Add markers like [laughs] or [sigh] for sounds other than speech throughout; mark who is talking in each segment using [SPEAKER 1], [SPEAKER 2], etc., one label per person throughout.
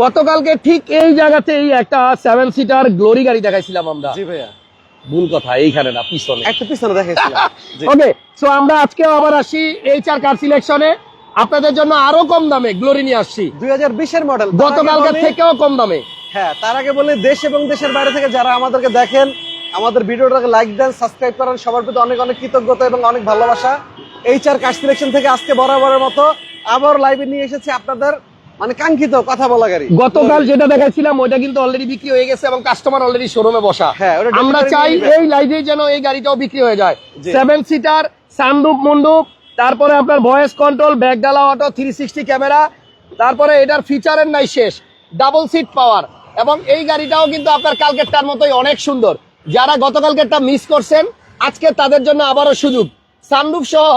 [SPEAKER 1] গতকালকে ঠিক এই জায়গাতেই একটা সেভেন সিটার গ্লোরি গাড়ি দেখাইছিলাম আমরা।
[SPEAKER 2] জি ভাইয়া।
[SPEAKER 1] ভুল কথা এইখানে না পিছনে।
[SPEAKER 2] একটা পিছনে দেখাইছিলাম। [laughs]
[SPEAKER 1] ওকে সো আমরা আজকেও আবার আসি এইচ আর কার সিলেকশনে আপনাদের জন্য আরও কম দামে গ্লোরি নিয়ে আসছি।
[SPEAKER 2] দুই হাজার বিশের মডেল
[SPEAKER 1] গতকালকের থেকেও কম দামে।
[SPEAKER 2] হ্যাঁ তার আগে বলে দেশ এবং দেশের বাইরে থেকে যারা আমাদেরকে দেখেন আমাদের ভিডিওটাকে লাইক দেন সাবস্ক্রাইব করেন। সবার প্রতি অনেক অনেক কৃতজ্ঞতা এবং অনেক ভালোবাসা। এইচ আর কাশ সিলেকশন থেকে আজকে বরাবরের মতো আবার লাইভে নিয়ে এসেছি আপনাদের। মানে কাঙ্ক্ষিত কথা বলা গাড়ি।
[SPEAKER 1] গতকাল যেটা দেখাইছিলাম ওইটা কিন্তু অলরেডি বিক্রি হয়ে গেছে এবং কাস্টমার অলরেডি শোরুমে বসা।
[SPEAKER 2] হ্যাঁ,
[SPEAKER 1] আমরা চাই এই লাইভে যেন এই গাড়িটাও বিক্রি হয়ে যায়। সেভেন সিটার সানরুপ মন্ডুপ তারপরে আপনার ভয়েস কন্ট্রোল ব্যাকডালা অটো থ্রি সিক্সটি ক্যামেরা তারপরে এটার ফিচারের নাই শেষ ডাবল সিট পাওয়ার এবং এই গাড়িটাও কিন্তু আপনার কালকেরটার মতোই অনেক সুন্দর। যারা গতকালকেরটা মিস করছেন আজকে তাদের জন্য আবারও সুযোগ। সানরুফ সহ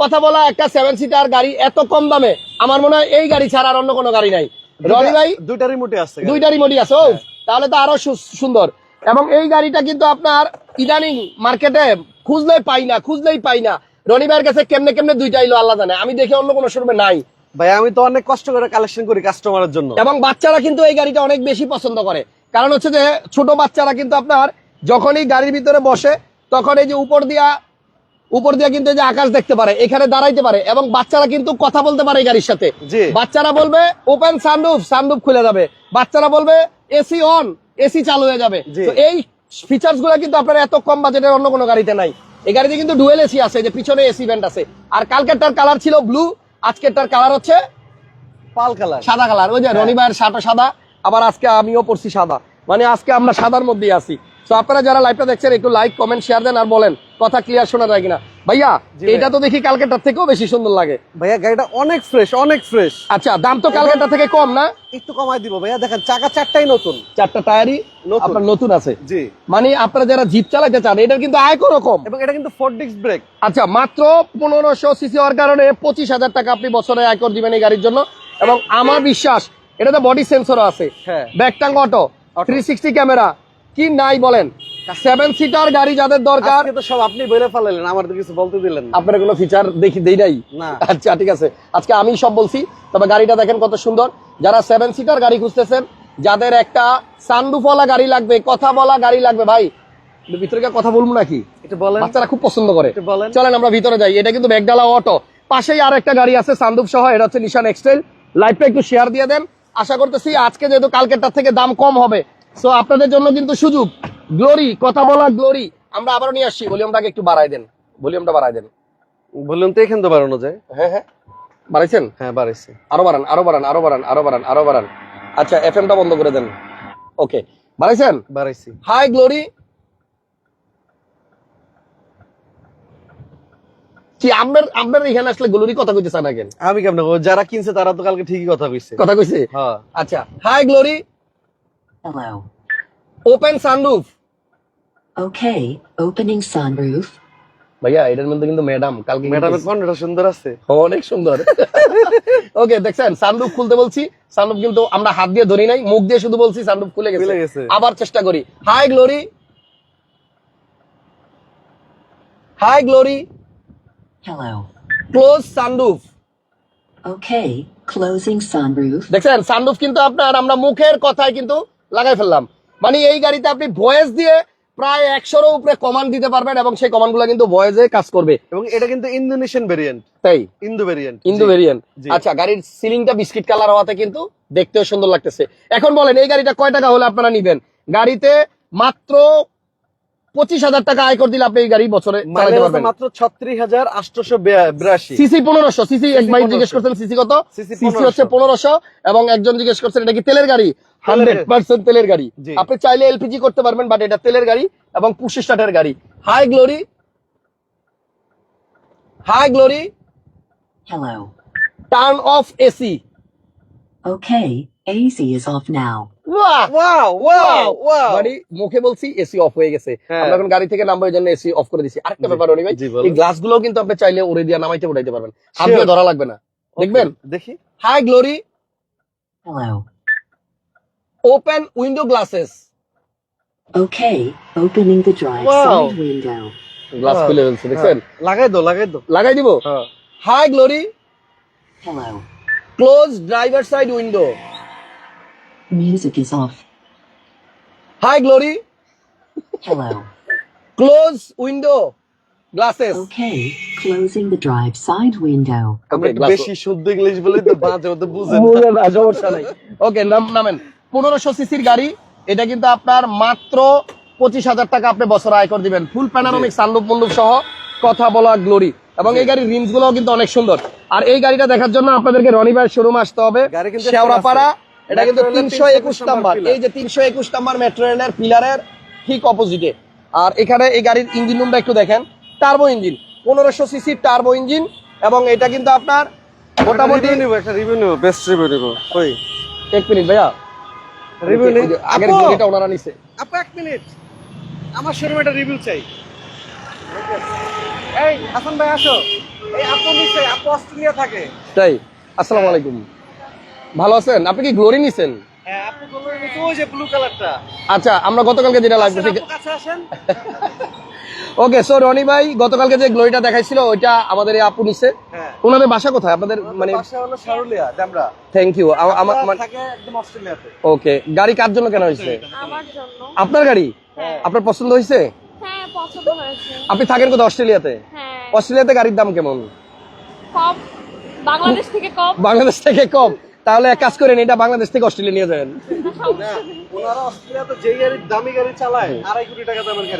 [SPEAKER 1] কথা বলা একটা সেভেন সিটার গাড়ি এত কম দামে। আমার মনে হয় এই গাড়ি ছাড়া আর অন্য কোনো গাড়ি নাই। রনি ভাই?
[SPEAKER 2] দুইটা রিমোটে আছে।
[SPEAKER 1] দুইটা রিমোটই আছে ও তাহলে তো আরও সুন্দর। এবং এই গাড়িটা কিন্তু আপনার ইদানিং মার্কেটে খুঁজলেই পাই না খুঁজলেই পাই না। রনি ভাইয়ের কাছে কেমনে কেমনে দুইটা এলো আল্লাহ জানে। আমি দেখে অন্য কোনো শোরুমে নাই।
[SPEAKER 2] ভাই আমি তো অনেক কষ্ট করে কালেকশন করি কাস্টমারের জন্য।
[SPEAKER 1] এবং বাচ্চারা কিন্তু এই গাড়িটা অনেক বেশি পছন্দ করে। কারণ হচ্ছে যে ছোট বাচ্চারা কিন্তু আপনার যখনই গাড়ির ভিতরে বসে তখন এই যে উপর দিয়া উপর দিয়ে কিন্তু যে আকাশ দেখতে পারে এখানে দাঁড়াইতে পারে এবং বাচ্চারা কিন্তু কথা বলতে পারে গাড়ির সাথে। বাচ্চারা বলবে ওপেন সানরুফ সানরুফ খুলে যাবে। বাচ্চারা বলবে এসি অন এসি চালু হয়ে যাবে। তো এই ফিচার্সগুলো কিন্তু আপনার এত কম বাজেটের অন্য কোনো গাড়িতে নাই। এই গাড়িতে কিন্তু ডুয়েল এসি আছে যে পিছনে এসি ভেন্ট আছে। আর কালকেরটার কালার ছিল ব্লু আজকেরটার কালার হচ্ছে
[SPEAKER 2] পাল কালার।
[SPEAKER 1] সাদা কালার। ওই যে রনি ভাইয়ের শার্টও সাদা আবার আজকে আমিও পড়ছি সাদা। মানে আজকে আমরা সাদার মধ্যেই আছি। তো আপনারা যারা লাইভটা দেখছেন একটু লাইক কমেন্ট শেয়ার দেন আর বলেন কথা ক্লিয়ার শোনা যায় কিনা। ভাইয়া এটা তো দেখি কালকেরটার থেকেও বেশি সুন্দর লাগে।
[SPEAKER 2] ভাইয়া গাড়িটা অনেক ফ্রেশ অনেক ফ্রেশ
[SPEAKER 1] আচ্ছা দাম তো কালকেরটা থেকে কম না?
[SPEAKER 2] একটু কমাই দিব ভাইয়া দেখেন চাকা চারটাই নতুন।
[SPEAKER 1] চারটা টায়ারই
[SPEAKER 2] নতুন।
[SPEAKER 1] আপনার নতুন আছে।
[SPEAKER 2] জি।
[SPEAKER 1] মানে আপনারা যারা জিপ চালাতে চান এটার কিন্তু আয়কর কম।
[SPEAKER 2] এবং এটা কিন্তু ফোর ডিস্ক ব্রেক
[SPEAKER 1] আচ্ছা মাত্র পনেরোশো সিসি হওয়ার কারণে পঁচিশ হাজার টাকা আপনি বছরে আয়কর দিবেন এই গাড়ির জন্য। এবং আমার বিশ্বাস এটাতে বডি সেন্সরও আছে।
[SPEAKER 2] হ্যাঁ।
[SPEAKER 1] ব্যাকটাং অটো থ্রি সিক্সটি ক্যামেরা কি নাই বলেন? সেভেন সিটার গাড়ি যাদের দরকার
[SPEAKER 2] তো সব আপনি বলে ফেলালেন আমার তো কিছু বলতে দিলেন
[SPEAKER 1] আপনার কোনো ফিচার দেখি দেই নাই?
[SPEAKER 2] না।
[SPEAKER 1] আচ্ছা ঠিক আছে। আজকে আমি সব বলছি তবে গাড়িটা দেখেন কত সুন্দর। যারা সেভেন সিটার গাড়ি খুঁজতেছেন যাদের একটা সানরুফওয়ালা গাড়ি লাগবে কথা বলা গাড়ি লাগবে ভাই ভিতরে কথা বলব নাকি?
[SPEAKER 2] একটু বলেন।
[SPEAKER 1] বাচ্চারা খুব পছন্দ করে। চলেন আমরা ভিতরে যাই। এটা কিন্তু ব্যাগডালা অটো পাশেই আর একটা গাড়ি আছে সান্দুপ সহ এটা হচ্ছে নিশান এক্সটেল লাইভটা একটু শেয়ার দিয়ে দেন। আশা করতেছি আজকে যেহেতু কালকেরটার থেকে দাম কম হবে সো আপনাদের জন্য কিন্তু সুযোগ। গ্লোরি কথা বলা গ্লোরি আমরা আবারও নিয়ে আসছি। ভলিউমটাকে একটু বাড়াই দেন। ভলিউমটা বাড়াই দেন।
[SPEAKER 2] বললাম তো এখান তো বাড়ানো যায়।
[SPEAKER 1] হ্যাঁ হ্যাঁ। বাড়াইছেন?
[SPEAKER 2] হ্যাঁ বাড়াইছে।
[SPEAKER 1] আরও বাড়ান আরও বাড়ান আরও বাড়ান আরও বাড়ান আরও বাড়ান। আচ্ছা এফ টা বন্ধ করে দেন। ওকে বাড়াইছেন?
[SPEAKER 2] বাড়াইছি।
[SPEAKER 1] হাই গ্লোরি কি আপনার আপনার এখানে আসলে গ্লোরি কথা কইতে চান কেন
[SPEAKER 2] আমি কেমন? যারা কিনছে তারা তো কালকে ঠিকই কথা কইছে।
[SPEAKER 1] কথা কইছে?
[SPEAKER 2] হ্যাঁ।
[SPEAKER 1] আচ্ছা hi Glory
[SPEAKER 3] Hello.
[SPEAKER 1] Open sunroof
[SPEAKER 3] Okay, opening sunroof.
[SPEAKER 1] ভাইয়া এটার মধ্যে কিন্তু ম্যাডাম কালকে
[SPEAKER 2] ম্যাডামের কন্যটা সুন্দর আছে
[SPEAKER 1] অনেক সুন্দর [laughs] ওকে দেখছেন সানরুফ খুলতে বলছি সানরুফ কিন্তু আমরা হাত দিয়ে ধরি নাই মুখ দিয়ে শুধু বলছি সানরুফ খুলে
[SPEAKER 2] খুলে
[SPEAKER 1] গেছে। আবার চেষ্টা করি hi Glory hi Glory
[SPEAKER 3] Hello.
[SPEAKER 1] Close sunroof
[SPEAKER 3] Okay, closing sunroof.
[SPEAKER 1] দেখছেন সানরুফ কিন্তু আপনার আমরা মুখের কথায় কিন্তু লাগাই ফেললাম। মানে এই গাড়িতে আপনি ভয়েস দিয়ে প্রায় একশোর উপরে কমান্ড দিতে পারবেন এবং সেই কমান্ডগুলো কিন্তু ভয়েসে কাজ করবে।
[SPEAKER 2] এবং এটা কিন্তু ইন্দোনেশিয়ান ভেরিয়েন্ট
[SPEAKER 1] তাই?
[SPEAKER 2] ইন্দো ভেরিয়েন্ট
[SPEAKER 1] ইন্দো ভেরিয়েন্ট আচ্ছা গাড়ির সিলিংটা বিস্কিট কালার হওয়াতে কিন্তু দেখতেও সুন্দর লাগতেছে। এখন বলেন এই গাড়িটা কয় টাকা হলে আপনারা নিবেন? গাড়িতে মাত্র পঁচিশ হাজার টাকা আয় করে দিলে আপনি এই গাড়ি বছরে চালাতে পারবেন।
[SPEAKER 2] মাত্র ছত্রিশ হাজার আটশোশো বিরাশি।
[SPEAKER 1] সিসি পনেরোশো সিসি এক ভাই জিজ্ঞেস করছেন সিসি কত? সিসি হচ্ছে পনেরোশো এবং একজন জিজ্ঞেস করছেন এটা কি তেলের গাড়ি? হান্ড্রেড। পার্সেন্ট তেলের গাড়ি। আপনি চাইলে এলপিজি করতে পারবেন বাট এটা তেলের গাড়ি এবং পুশি স্টার্টের গাড়ি। Hi Glory. Hi Glory. Turn off AC
[SPEAKER 3] Okay, AC is off now.
[SPEAKER 1] বাহ!
[SPEAKER 2] ওয়াও ওয়াও ওয়াও
[SPEAKER 1] মানে মুখে বলছি এসি অফ হয়ে গেছে।
[SPEAKER 2] হ্যাঁ।
[SPEAKER 1] আমরা এখন গাড়ি থেকে নামবো জন্য এসি অফ করে দিছি। আরেকটা ব্যাপার অনি ভাই এই গ্লাসগুলো কিন্তু আপনি চাইলে উড়ে দিয়ে নামাইতে উড়াইতে পারবেন। হাত ধরা লাগবে না। দেখবেন?
[SPEAKER 2] দেখি।
[SPEAKER 1] Hi Glory open window glasses
[SPEAKER 3] opening the drive
[SPEAKER 2] Wow.
[SPEAKER 3] side window.
[SPEAKER 1] Glass. খুলে ফেলছে দেখছেন?
[SPEAKER 2] লাগাই দো লাগাই দো
[SPEAKER 1] লাগাই দিব?
[SPEAKER 2] হ্যাঁ।
[SPEAKER 1] Hi Glory
[SPEAKER 3] Hello.
[SPEAKER 1] Close driver side window
[SPEAKER 3] Music is off.
[SPEAKER 1] Hi Glory
[SPEAKER 3] Hello.
[SPEAKER 1] Close window glasses
[SPEAKER 3] Okay, closing the drive side window.
[SPEAKER 2] একটু বেশি শুদ্ধ ইংলিশ বলি তো মধ্যে বুঝেন না।
[SPEAKER 1] সমস্যা নাই ওকে নাম নামেন পনেরোশো সিসির গাড়ি এটা কিন্তু আপনার মাত্র পঁচিশ হাজার টাকা আপনি বছর আয় করে দিবেন ফুল প্যানারোমিক সানলুপ মন্ডুপ সহ কথা বলা গ্লোরি এবং এই গাড়ির রিমসগুলো কিন্তু অনেক সুন্দর আর এই গাড়িটা দেখার জন্য আপনাদেরকে রনিবার শোরুম আসতে হবে
[SPEAKER 2] কিন্তু
[SPEAKER 1] শেওড়াপাড়া। এটা কিন্তু তিনশো একুশ নাম্বার। এই যে তিনশো একুশ নাম্বার মেট্রো রেলের পিলারের ঠিক অপোজিটে আর এখানে এই গাড়ির ইঞ্জিন রুমটা একটু দেখেন। টার্বো ইঞ্জিন পনেরোশো সিসির টার্বো ইঞ্জিন এবং এটা কিন্তু আপনার মোটামুটি
[SPEAKER 2] রিভিউ নিব বেস্ট রিভিউ নিব
[SPEAKER 1] এক মিনিট ভাইয়া।
[SPEAKER 2] রিভিউ নেই?
[SPEAKER 1] আগের ওনারা নিছে।
[SPEAKER 2] আপু এক মিনিট। আমার শোরুমে একটা রিভিউ চাই। এই হাসান ভাই আসো। এই আপু নিছে আপু অস্ট্রেলিয়া থাকে।
[SPEAKER 1] তাই আসসালামু আলাইকুম। ভালো আছেন? আপনি কি গ্লোরি নিছেন?
[SPEAKER 2] হ্যাঁ
[SPEAKER 1] আচ্ছা আমরা গতকালকে যেটা লাগবে ওকে সো রনি ভাই গতকালকে যে গ্লোরিটা দেখাইছিল ওইটা আমাদের এই আপু নিছে।
[SPEAKER 2] হ্যাঁ।
[SPEAKER 1] ওনাদের বাসা কোথায়? আপনাদের মানে
[SPEAKER 2] বাসা হলো সারুলিয়া ডামরা
[SPEAKER 1] থ্যাংক ইউ আমার মানে ওকে গাড়ি কার জন্য কেন হয়েছে? আপনার গাড়ি?
[SPEAKER 4] হ্যাঁ।
[SPEAKER 1] আপনার পছন্দ হয়েছে?
[SPEAKER 4] হ্যাঁ পছন্দ হয়েছে।
[SPEAKER 1] আপনি থাকেন কোথায় অস্ট্রেলিয়াতে?
[SPEAKER 4] হ্যাঁ।
[SPEAKER 1] অস্ট্রেলিয়াতে গাড়ির দাম কেমন?
[SPEAKER 4] বাংলাদেশ থেকে কম।
[SPEAKER 1] বাংলাদেশ থেকে কম। তাহলে এক কাজ করেন এটা বাংলাদেশ থেকে অস্ট্রেলিয়া নিয়ে যাবেন।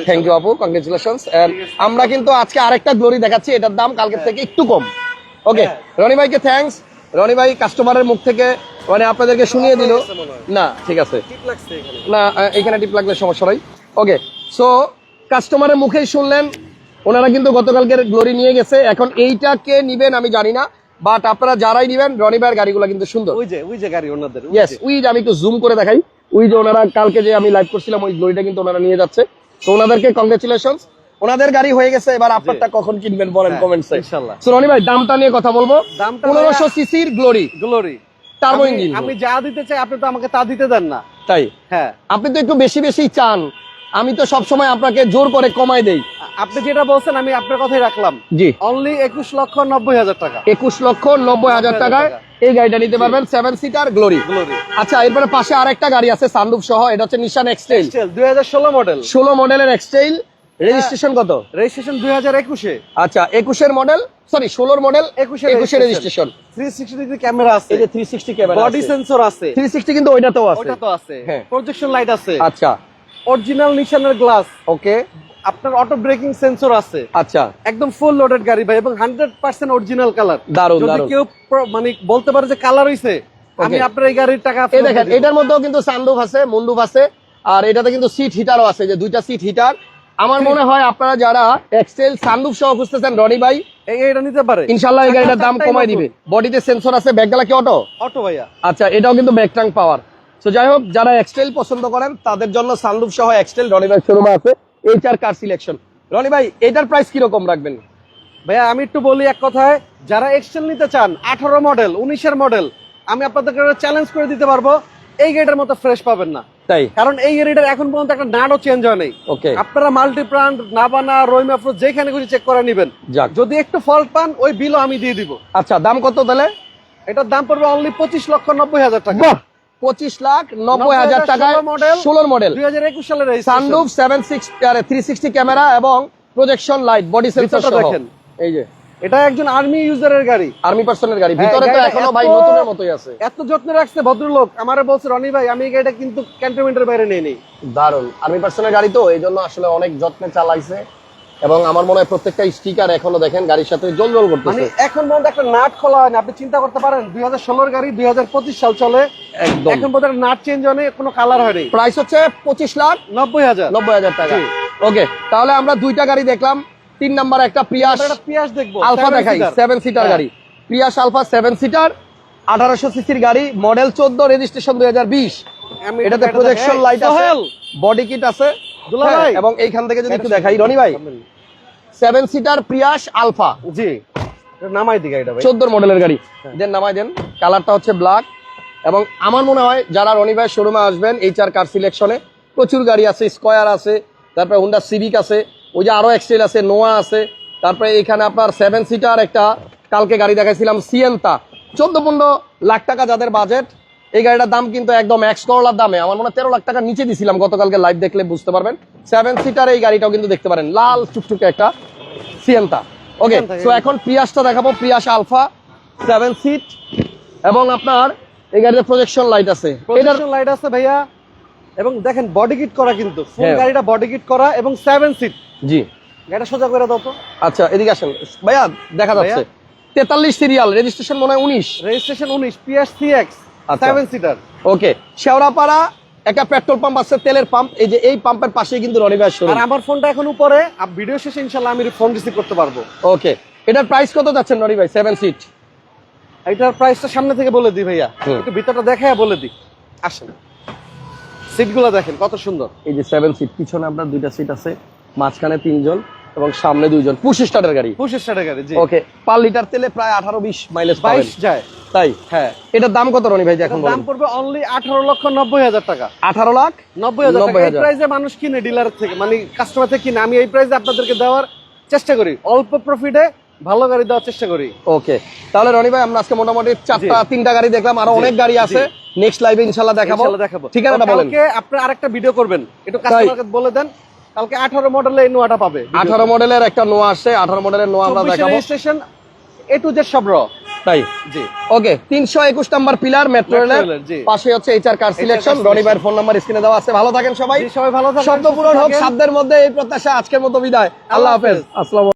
[SPEAKER 1] থ্যাংক ইউ আপু কংগ্রেচুলেশন আমরা কিন্তু আজকে আরেকটা গ্লোরি দেখাচ্ছি এটার দাম কালকের থেকে একটু কম। ওকে
[SPEAKER 2] হ্যাঁ।
[SPEAKER 1] রনি ভাইকে থ্যাঙ্কস রনি ভাই কাস্টমারের মুখ থেকে মানে আপনাদেরকে শুনিয়ে দিল। না ঠিক আছে। না এখানে টিপ লাগলে সমস্যা নাই। ওকে সো কাস্টমারের মুখেই শুনলেন ওনারা কিন্তু গতকালকের গ্লোরি নিয়ে গেছে। এখন এইটা কে নিবেন আমি জানি না। বাট আপনারা যারাই নিবেন রনি ভাইয়ের গাড়িগুলো কিন্তু সুন্দর।
[SPEAKER 2] ওই যে ওই যে গাড়ি ওনাদের
[SPEAKER 1] ইয়েস
[SPEAKER 2] যে।
[SPEAKER 1] আমি একটু জুম করে দেখাই। উই যে ওনারা কালকে যে আমি লাইভ করছিলাম ওই গ্লোরিটা কিন্তু ওনারা নিয়ে যাচ্ছে। তো ওনাদেরকে কংগ্রেচুলেশন ওনাদের গাড়ি হয়ে গেছে এবার আপনারটা কখন কিনবেন বলেন কমেন্টসে
[SPEAKER 2] ইনশাল্লাহ।
[SPEAKER 1] সো রনি ভাই দামটা নিয়ে কথা বলব।
[SPEAKER 2] দামটা
[SPEAKER 1] পনেরোশো
[SPEAKER 2] ভাইয়া-
[SPEAKER 1] সিসির গ্লোরি
[SPEAKER 2] গ্লোরি
[SPEAKER 1] টার্বো ইঞ্জিন
[SPEAKER 2] আমি যা দিতে চাই আপনি তো আমাকে তা দিতে দেন না।
[SPEAKER 1] তাই?
[SPEAKER 2] হ্যাঁ।
[SPEAKER 1] আপনি তো একটু বেশি বেশি চান। আমি তো সব সময় আপনাকে জোর করে কমাই দেই।
[SPEAKER 2] আপনি যেটা বলছেন আমি আপনার কথাই রাখলাম।
[SPEAKER 1] জি।
[SPEAKER 2] অনলি একুশ লক্ষ নব্বই হাজার টাকা।
[SPEAKER 1] একুশ লক্ষ নব্বই হাজার টাকায় এই গাড়িটা নিতে পারবেন সেভেন সিটার গ্লোরি
[SPEAKER 2] গ্লোরি
[SPEAKER 1] আচ্ছা এরপরে পাশে আরেকটা গাড়ি আছে সানরুফ সহ এটা হচ্ছে নিশান এক্সটেল
[SPEAKER 2] দুই হাজার ষোলো মডেল
[SPEAKER 1] ষোলো মডেলের এক্সটেল রেজিস্ট্রেশন কত?
[SPEAKER 2] রেজিস্ট্রেশন দুই হাজার একুশে।
[SPEAKER 1] আচ্ছা একুশের মডেল সরি ষোলোর মডেল একুশে
[SPEAKER 2] একুশে
[SPEAKER 1] registration
[SPEAKER 2] three sixty degree camera আছে।
[SPEAKER 1] যে three sixty camera
[SPEAKER 2] body sensor আছে।
[SPEAKER 1] থ্রি সিক্সটি কিন্তু ওইটাতেও আছে।
[SPEAKER 2] ওটা তো আছে।
[SPEAKER 1] হ্যাঁ।
[SPEAKER 2] প্রজেকশন লাইট আছে।
[SPEAKER 1] আচ্ছা।
[SPEAKER 2] অরিজিনাল নিশানের গ্লাস
[SPEAKER 1] ওকে
[SPEAKER 2] আপনার অটো ব্রেকিং সেন্সর আছে।
[SPEAKER 1] আচ্ছা।
[SPEAKER 2] একদম ফুল লোডেড গাড়ি ভাই এবং হান্ড্রেড পার্সেন্ট অরিজিনাল কালার
[SPEAKER 1] দারুণ,
[SPEAKER 2] যদি কেউ মানে বলতে পারে যে কালার হইছে আমি আপনার এই গাড়ির টাকা
[SPEAKER 1] এই দেখেন এটার মধ্যেও কিন্তু সানরুফ আছে মুন্ডুফ আছে আর এটাতে কিন্তু সিট হিটারও আছে যে দুইটা সিট হিটার আমার মনে হয় আপনারা যারা এক্সেল সানরুফ সহ খুঁজতেছেন রনি ভাই
[SPEAKER 2] এটা নিতে পারে।
[SPEAKER 1] ইনশাল্লাহ এই গাড়িটার দাম কমাই দিবে। বডিতে সেন্সর আছে ব্যাকডালা কি অটো
[SPEAKER 2] অটো ভাইয়া।
[SPEAKER 1] আচ্ছা এটাও কিন্তু ব্যাকট্রাং পাওয়ার তো যাই হোক যারা এক্সটেল পছন্দ করেন তাদের জন্য সানরুফ সহ এক্সটেল রনি ভাই শোরুমে আছে। এইচআর কার সিলেকশন রনি ভাই এটার প্রাইস কীরকম রাখবেন?
[SPEAKER 2] ভাইয়া আমি একটু বলি এক কথায় যারা এক্সেল নিতে চান আঠারো মডেল উনিশের মডেল আমি আপনাদেরকে চ্যালেঞ্জ করে দিতে পারব এই গাড়িটার মতো ফ্রেশ পাবেন না।
[SPEAKER 1] তাই?
[SPEAKER 2] কারণ এই গাড়িটার এখন পর্যন্ত একটা নাটও চেঞ্জ হয় নাই।
[SPEAKER 1] ওকে।
[SPEAKER 2] আপনারা মাল্টি ব্র্যান্ড নাবানা রইমাফ্রো যেখানে খুশি চেক করে নেবেন।
[SPEAKER 1] যাক।
[SPEAKER 2] যদি একটু ফল্ট পান ওই বিলও আমি দিয়ে দিব।
[SPEAKER 1] আচ্ছা দাম কত তাহলে?
[SPEAKER 2] এটার দাম পড়বে অনলি পঁচিশ লক্ষ নব্বই হাজার টাকা।
[SPEAKER 1] পঁচিশ লাখ নব্বই হাজার টাকায় ষোলোর মডেল
[SPEAKER 2] দুই হাজার একুশ সালের
[SPEAKER 1] sunroof seven six three sixty camera এবং প্রজেকশন লাইট বডি সেন্সর
[SPEAKER 2] দেখেন।
[SPEAKER 1] এই যে।
[SPEAKER 2] এটা একজন আর্মি ইউজারের গাড়ি।
[SPEAKER 1] আর্মি পার্সনের গাড়ি।
[SPEAKER 2] হ্যাঁ,
[SPEAKER 1] ভিতরে তো এখনও ভাই নতুনের মতোই আছে।
[SPEAKER 2] এত যত্ন রাখছে ভদ্রলোক। আমারে বলছে রনি ভাই আমি গাড়িটা কিন্তু ক্যান্টনমেন্টের বাইরে নেই নেই।
[SPEAKER 1] দারুণ আর্মি পার্সনের গাড়ি তো এই জন্য আসলে অনেক যত্নে চালাইছে। এবং আমার মনে হয় প্রত্যেকটা স্টিকার এখনও দেখেন গাড়ির সাথে জল জল
[SPEAKER 2] মানে
[SPEAKER 1] করতেছে
[SPEAKER 2] এখন পর্যন্ত একটা নাট খোলা হয়নি আপনি চিন্তা করতে পারেন দুই হাজার ষোলোর গাড়ি দুই হাজার পঁচিশ সাল চলে।
[SPEAKER 1] একদম।
[SPEAKER 2] এখন পর্যন্ত নাট চেঞ্জ হয়নি কোনো কালার হয়নি।
[SPEAKER 1] প্রাইস হচ্ছে পঁচিশ লাখ
[SPEAKER 2] নব্বই হাজার।
[SPEAKER 1] নব্বই হাজার টাকা। ওকে তাহলে আমরা দুইটা গাড়ি দেখলাম। তিন নাম্বার একটা প্রিয়াস
[SPEAKER 2] পিয়াস দেখব
[SPEAKER 1] আলফা দেখাই সেভেন সিটার
[SPEAKER 2] হ্যাঁ।
[SPEAKER 1] গাড়ি। প্রিয়াস আলফা সেভেন সিটার আঠারোশো সিসির গাড়ি মডেল চোদ্দ রেজিস্ট্রেশন দুই হাজার বিশ। এটাতে
[SPEAKER 2] এটা
[SPEAKER 1] প্রজেকশন লাইট আছে বডি কিট আছে। এবং এইখান থেকে যদি একটু দেখাই রনি ভাই। Seven seater Prius Alpha
[SPEAKER 2] G. নামাই দি গাড়িটা ভাই।
[SPEAKER 1] চোদ্দোর মডেলের গাড়ি। দেন নামাই দেন। কালারটা হচ্ছে ব্ল্যাক এবং আমার মনে হয় যারা রনি ভাইয়ের শোরুমে আসবেন এইচআর কার সিলেকশনে প্রচুর গাড়ি আছে স্কোয়ার আছে তারপরে হুন্ডা সিভিক আছে ওই যে আরও এক্সটেল আছে নোয়া আছে তারপরে এখানে আপনার সেভেন সিটার একটা কালকে গাড়ি দেখাইছিলাম সিয়েন্তা চোদ্দ পনেরো লাখ টাকা যাদের বাজেট এই গাড়িটার দাম কিন্তু একদম এক্স করলার দামে। আমার মনে হয় তেরো লাখ টাকা নিচে দিছিলাম গতকালকে লাইভ দেখলে বুঝতে পারবেন। সেভেন সিটার এই গাড়িটাও কিন্তু দেখতে পারেন। লাল টুকটুকে একটা সিয়েন্তা ওকে তো এখন প্রিয়াসটা দেখাবো। প্রিয়াস আলফা সেভেন সিট এবং আপনার এই গাড়িতে প্রজেকশন লাইট আছে।
[SPEAKER 2] প্রজেকশন লাইট আছে ভাইয়া। এবং দেখেন বডি কিট করা কিন্তু। ফুল
[SPEAKER 1] হ্যাঁ।
[SPEAKER 2] গাড়িটা বডি কিট করা এবং সেভেন সিট
[SPEAKER 1] জি।
[SPEAKER 2] গাড়িটা সোজা করে দাও তো।
[SPEAKER 1] আচ্ছা এদিকে আসেন। ভাইয়া দেখা যাচ্ছে। তেতাল্লিশ সিরিয়াল রেজিস্ট্রেশন মনে হয় উনিশ।
[SPEAKER 2] রেজিস্ট্রেশন উনিশ PS CX. Seven seater
[SPEAKER 1] okay Shewrapara একটা পেট্রোল পাম্প আছে তেলের পাম্প এই যে এই পাম্পের পাশেই কিন্তু রনি ভাই
[SPEAKER 2] আর আমার ফোনটা এখন উপরে ভিডিও শেষে ইনশাল্লাহ আমি ফোন রিসিভ করতে পারব।
[SPEAKER 1] ওকে এটার প্রাইস কত যাচ্ছেন রনি ভাই? সেভেন সিট
[SPEAKER 2] এটার প্রাইসটা সামনে থেকে বলে দিই ভাইয়া। একটু ভিতরটা দেখে বলে দিই। আসেন। সিটগুলো দেখেন কত সুন্দর।
[SPEAKER 1] এই যে সেভেন সিট পিছনে আপনার দুইটা সিট আছে মাঝখানে তিনজন এবং সামনে দুইজন। পুশ স্টার্টের গাড়ি।
[SPEAKER 2] পঁচিশ স্টারের গাড়ি
[SPEAKER 1] ওকে পার লিটার তেলে প্রায় আঠারো বিশ মাইলেজ
[SPEAKER 2] বাইশ যায়।
[SPEAKER 1] তাই?
[SPEAKER 2] হ্যাঁ।
[SPEAKER 1] এটার দাম কত রনি ভাই এখন
[SPEAKER 2] দাম পড়বে অনলি আঠারো লক্ষ নব্বই হাজার টাকা।
[SPEAKER 1] আঠারো লাখ
[SPEAKER 2] নব্বই হাজার টাকা। এই। প্রাইসে মানুষ কিনে ডিলার থেকে মানে কাস্টমার থেকে কিনে। আমি এই প্রাইসে আপনাদেরকে দেওয়ার চেষ্টা করি। অল্প প্রফিটে ভালো গাড়ি দেওয়ার চেষ্টা করি।
[SPEAKER 1] ওকে। তাহলে রনি ভাই আমরা আজকে মোটামুটি চারটা তিনটা গাড়ি দেখলাম।
[SPEAKER 2] আরও
[SPEAKER 1] অনেক গাড়ি আছে। নেক্সট লাইভে ইনশাল্লাহ দেখাবো।
[SPEAKER 2] ইনশাআল্লাহ দেখাবো।
[SPEAKER 1] ঠিকানাটা বলেন?
[SPEAKER 2] কালকে আপনি আরেকটা ভিডিও করবেন। একটু কাস্টমারকে বলে দেন। কালকে আঠারো মডেলে এই নোয়াটা পাবে।
[SPEAKER 1] আঠারো মডেলের একটা নোয়া আসছে। আঠারো মডেলের নোয়া আমরা দেখাবো।
[SPEAKER 2] রেজিস্ট্রেশন এ টু জেড সব র
[SPEAKER 1] তাই?
[SPEAKER 2] জি।
[SPEAKER 1] ওকে তিনশো একুশ নাম্বার পিলার মেট্রো রেলের
[SPEAKER 2] রেলের,
[SPEAKER 1] পাশে হচ্ছে এইচআর কার সিলেকশন রনি ভাইয়ের ফোন নাম্বার স্ক্রিনে দেওয়া আছে। ভালো থাকেন সবাই।
[SPEAKER 2] সবাই ভালো
[SPEAKER 1] শব্দ পূরণ হোক মধ্যে এই প্রত্যাশা আজকের মতো বিদায়। আল্লাহ
[SPEAKER 2] হাফেজ।
[SPEAKER 1] আসসালাম